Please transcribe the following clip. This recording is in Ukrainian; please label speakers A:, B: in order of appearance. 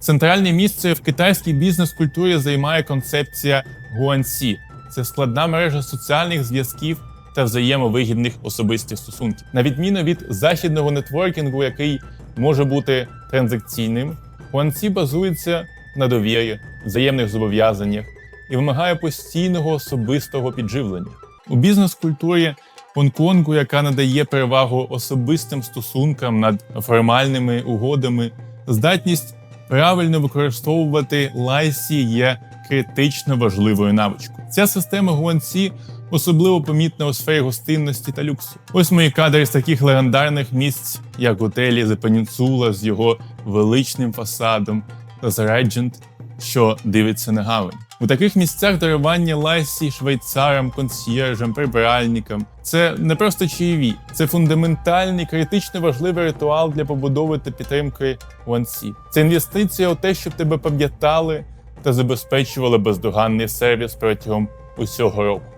A: Центральне місце в китайській бізнес-культурі займає концепція гуанці. Це складна мережа соціальних зв'язків та взаємовигідних особистих стосунків. На відміну від західного нетворкінгу, який може бути транзакційним, гуанці базується на довірі, взаємних зобов'язаннях і вимагає постійного особистого підживлення. У бізнес-культурі Гонконгу, яка надає перевагу особистим стосункам над формальними угодами, здатність правильно використовувати лайсі є критично важливою навичкою. Ця система гуанці особливо помітна у сфері гостинності та люксу. Ось мої кадри з таких легендарних місць, як готелі Peninsula з його величним фасадом та Regent, що дивиться на гавань. У таких місцях дарування лайсі швейцарам, консьєржам, прибиральникам це не просто чаєві, це фундаментальний, критично важливий ритуал для побудови та підтримки ланці. Це інвестиція у те, щоб тебе пам'ятали та забезпечували бездоганний сервіс протягом усього року.